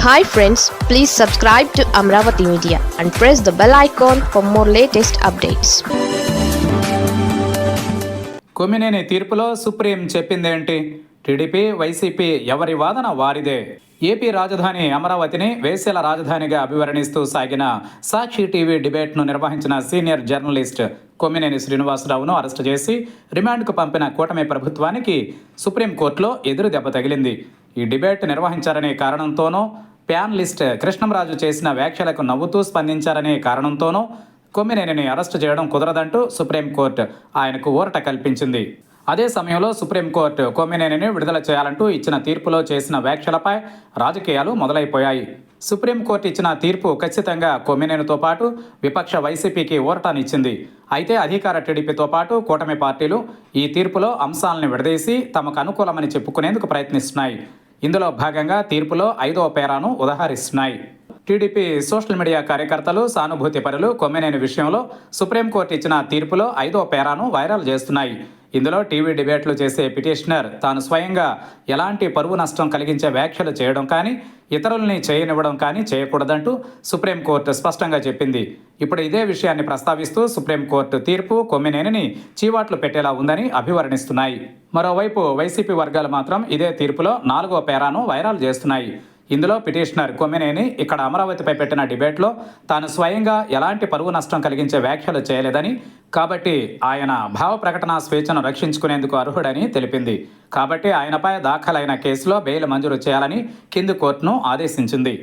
Hi friends please subscribe to Amaravati media and press the bell icon for more latest updates Kommineni తీర్పులో supreme చెప్పిందేంటి TDP YCP ఎవరి వాదన వారిదే? AP రాజధాని అమరావతిని వేసేల రాజధానిగా అభివర్ణిస్తూ సాగిన సాక్షి టీవీ డిబేట్ను నిర్వహించిన సీనియర్ జర్నలిస్ట్ కొమ్మినేని శ్రీనివాసరావును అరెస్టు చేసి రిమాండ్కు పంపిన కూటమి ప్రభుత్వానికి సుప్రీంకోర్టులో ఎదురు దెబ్బ తగిలింది. ఈ డిబేట్ నిర్వహించారనే కారణంతోనో ప్యానలిస్ట్ కృష్ణంరాజు చేసిన వ్యాఖ్యలకు నవ్వుతూ స్పందించారనే కారణంతోనూ కొమ్మినేనిని అరెస్టు చేయడం కుదరదంటూ సుప్రీంకోర్టు ఆయనకు ఊరట కల్పించింది. అదే సమయంలో సుప్రీంకోర్టు కొమ్మినేనిని విడుదల చేయాలంటూ ఇచ్చిన తీర్పులో చేసిన వ్యాఖ్యలపై రాజకీయాలు మొదలైపోయాయి. సుప్రీంకోర్టు ఇచ్చిన తీర్పు ఖచ్చితంగా కొమ్మినేనితో పాటు విపక్ష వైసీపీకి ఊరటానిచ్చింది. అయితే అధికార టీడీపీతో పాటు కూటమి పార్టీలు ఈ తీర్పులో అంశాలను విడదీసి తమకు అనుకూలమని చెప్పుకునేందుకు ప్రయత్నిస్తున్నాయి. ఇందులో భాగంగా తీర్పులో ఐదవ పేరాను ఉదహరిస్తున్నాయి. టీడీపీ సోషల్ మీడియా కార్యకర్తలు సానుభూతి పరులు కొమ్మినేని విషయంలో సుప్రీంకోర్టు ఇచ్చిన తీర్పులో ఐదో పేరాను వైరల్ చేస్తున్నాయి. ఇందులో టీవీ డిబేట్లు చేసే పిటిషనర్ తాను స్వయంగా ఎలాంటి పరువు నష్టం కలిగించే వ్యాఖ్యలు చేయడం కానీ ఇతరుల్ని చేయనివ్వడం కానీ చేయకూడదంటూ సుప్రీంకోర్టు స్పష్టంగా చెప్పింది. ఇప్పుడు ఇదే విషయాన్ని ప్రస్తావిస్తూ సుప్రీంకోర్టు తీర్పు కొమ్మినేనిని చీవాట్లు పెట్టేలా ఉందని అభివర్ణిస్తున్నాయి. మరోవైపు వైసీపీ వర్గాలు మాత్రం ఇదే తీర్పులో నాలుగో పేరాను వైరల్ చేస్తున్నాయి. ఇందులో పిటిషనర్ కొమ్మినేని ఇక్కడ అమరావతిపై పెట్టిన డిబేట్లో తాను స్వయంగా ఎలాంటి పరువు నష్టం కలిగించే వ్యాఖ్యలు చేయలేదని కాబట్టి ఆయన భావ ప్రకటన స్వేచ్ఛను రక్షించుకునేందుకు అర్హుడని తెలిపింది. కాబట్టి ఆయనపై దాఖలైన కేసులో బెయిల్ మంజూరు చేయాలని కింది కోర్టును ఆదేశించింది.